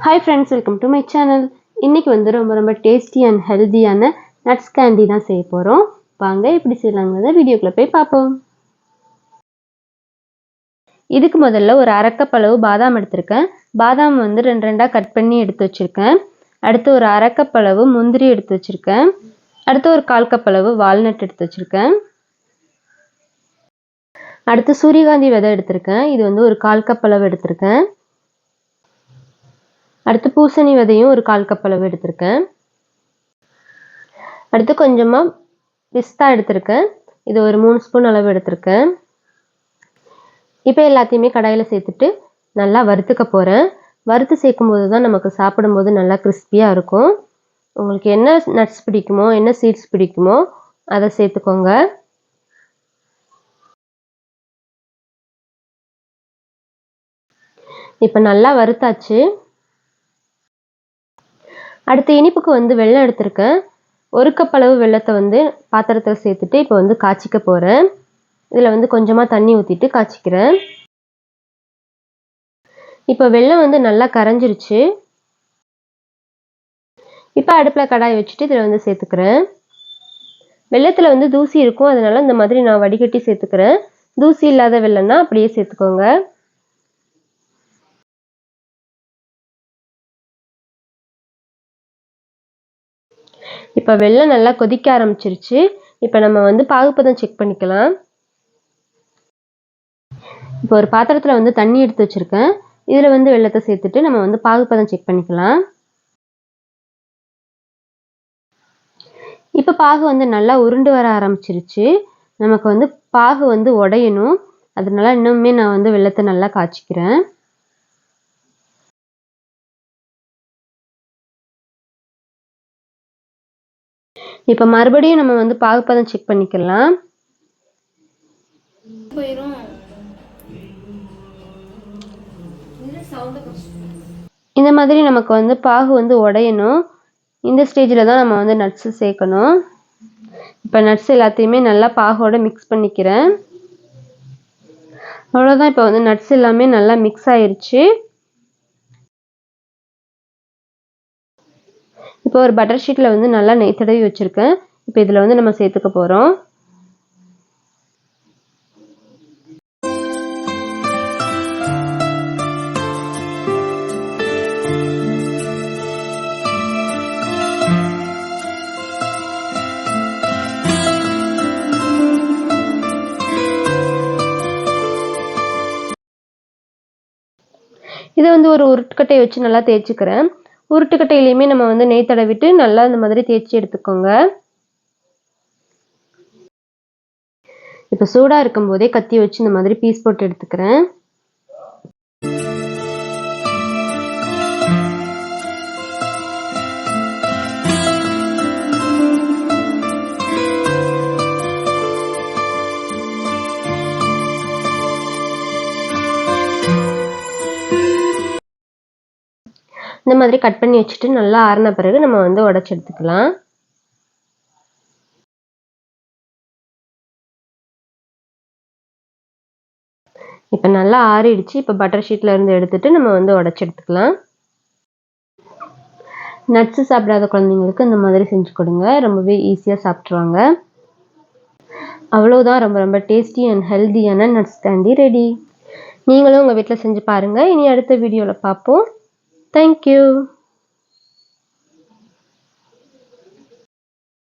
Hi friends welcome to my channel இன்றைக்கி வந்து ரொம்ப ரொம்ப டேஸ்டி அண்ட் ஹெல்த்தியான நட்ஸ் கேண்டி தான் செய்ய போகிறோம் வாங்க எப்படி செய்யலாங்கிறத வீடியோக்குள்ளே போய் பார்ப்போம். இதுக்கு முதல்ல ஒரு அரைக்கப்பளவு பாதாம் எடுத்திருக்கேன். பாதாம் வந்து ரெண்டு ரெண்டாக கட் பண்ணி எடுத்து வச்சுருக்கேன். அடுத்து ஒரு அரைக்கப்பளவு முந்திரி எடுத்து வச்சுருக்கேன். அடுத்து ஒரு கால் கப்பளவு வால்நட் எடுத்து வச்சுருக்கேன். அடுத்து சூரியகாந்தி விதை எடுத்திருக்கேன். இது வந்து ஒரு கால் கப்பளவு எடுத்திருக்கேன். அடுத்து பூசணி விதையும் ஒரு கால் கப் அளவு எடுத்திருக்கேன். அடுத்து கொஞ்சமாக பிஸ்தா எடுத்திருக்கேன். இது ஒரு மூணு ஸ்பூன் அளவு எடுத்திருக்கேன். இப்போ எல்லாத்தையுமே கடாயில் சேர்த்துட்டு நல்லா வறுத்துக்க போகிறேன் வறுத்து சேர்க்கும் போது தான் நமக்கு சாப்பிடும்போது நல்லா கிறிஸ்பியாக இருக்கும். உங்களுக்கு என்ன நட்ஸ் பிடிக்குமோ என்ன சீட்ஸ் பிடிக்குமோ அதை சேர்த்துக்கோங்க. இப்போ நல்லா வறுத்தாச்சு. அடுத்து இனிப்புக்கு வந்து வெள்ளம் எடுத்திருக்கேன். ஒரு கப் அளவு வெள்ளத்தை வந்து பாத்திரத்தில் சேர்த்துட்டு இப்போ வந்து காய்ச்சிக்க போகிறேன் இதில் வந்து கொஞ்சமாக தண்ணி ஊற்றிட்டு காய்ச்சிக்கிறேன். இப்போ வெள்ளம் வந்து நல்லா கரைஞ்சிருச்சு. இப்போ அடுப்பில் கடாய் வச்சுட்டு இதில் வந்து சேர்த்துக்கிறேன். வெள்ளத்தில் வந்து தூசி இருக்கும். அதனால் இந்த மாதிரி நான் வடிகட்டி சேர்த்துக்கிறேன். தூசி இல்லாத வெள்ளம்னா அப்படியே சேர்த்துக்கோங்க. இப்போ வெள்ளம் நல்லா கொதிக்க ஆரம்பிச்சிருச்சு. இப்போ நம்ம வந்து பாகுப்பதம் செக் பண்ணிக்கலாம். இப்போ ஒரு பாத்திரத்தில் வந்து தண்ணி எடுத்து வச்சுருக்கேன். இதில் வந்து வெள்ளத்தை சேர்த்துட்டு நம்ம வந்து பாகுப்பதம் செக் பண்ணிக்கலாம். இப்போ பாகு வந்து நல்லா உருண்டு வர ஆரம்பிச்சிருச்சு. நமக்கு வந்து பாகு வந்து உடையணும். அதனால இன்னுமே நான் வந்து வெள்ளத்தை நல்லா காய்ச்சிக்கிறேன். இப்போ மறுபடியும் நம்ம வந்து பாகுப்பதம் செக் பண்ணிக்கலாம். இந்த மாதிரி நமக்கு வந்து பாகு வந்து உடையணும். இந்த ஸ்டேஜில் தான் நம்ம வந்து நட்ஸு சேர்க்கணும். இப்போ நட்ஸ் எல்லாத்தையுமே நல்லா பாகோட மிக்ஸ் பண்ணிக்கிறேன். அவ்வளோதான் இப்போ வந்து நட்ஸ் எல்லாமே நல்லா மிக்ஸ் ஆயிருச்சு. இப்போ ஒரு பட்டர் ஷீட்டில் வந்து நல்லா நெய் தடவி வச்சுருக்கேன். இப்போ இதில் வந்து நம்ம சேர்த்துக்க போகிறோம் இதை வந்து ஒரு உருட்கட்டையை வச்சு நல்லா தேய்ச்சிக்கிறேன். உருட்டுக்கட்டையிலையுமே நம்ம வந்து நெய் தடவிட்டு நல்லா இந்த மாதிரி தேய்ச்சி எடுத்துக்கோங்க. இப்போ சூடாக இருக்கும்போதே கத்தி வச்சு இந்த மாதிரி பீஸ் போட்டு எடுத்துக்கிறேன். இந்த மாதிரி கட் பண்ணி வச்சுட்டு நல்லா ஆறின பிறகு நம்ம வந்து உடச்சி எடுத்துக்கலாம். இப்போ நல்லா ஆறிடுச்சு. இப்போ பட்டர் ஷீட்டில் இருந்து எடுத்துட்டு நம்ம வந்து உடச்சி எடுத்துக்கலாம். நட்ஸு சாப்பிடாத குழந்தைங்களுக்கு இந்த மாதிரி செஞ்சு கொடுங்க. ரொம்பவே ஈஸியாக சாப்பிட்ருவாங்க அவ்வளோதான் ரொம்ப ரொம்ப டேஸ்டி அண்ட் ஹெல்த்தியான நட்ஸ் கேண்டி ரெடி நீங்களும் உங்கள் வீட்டில் செஞ்சு பாருங்கள் இனி அடுத்த வீடியோவில் பார்ப்போம். Thank you.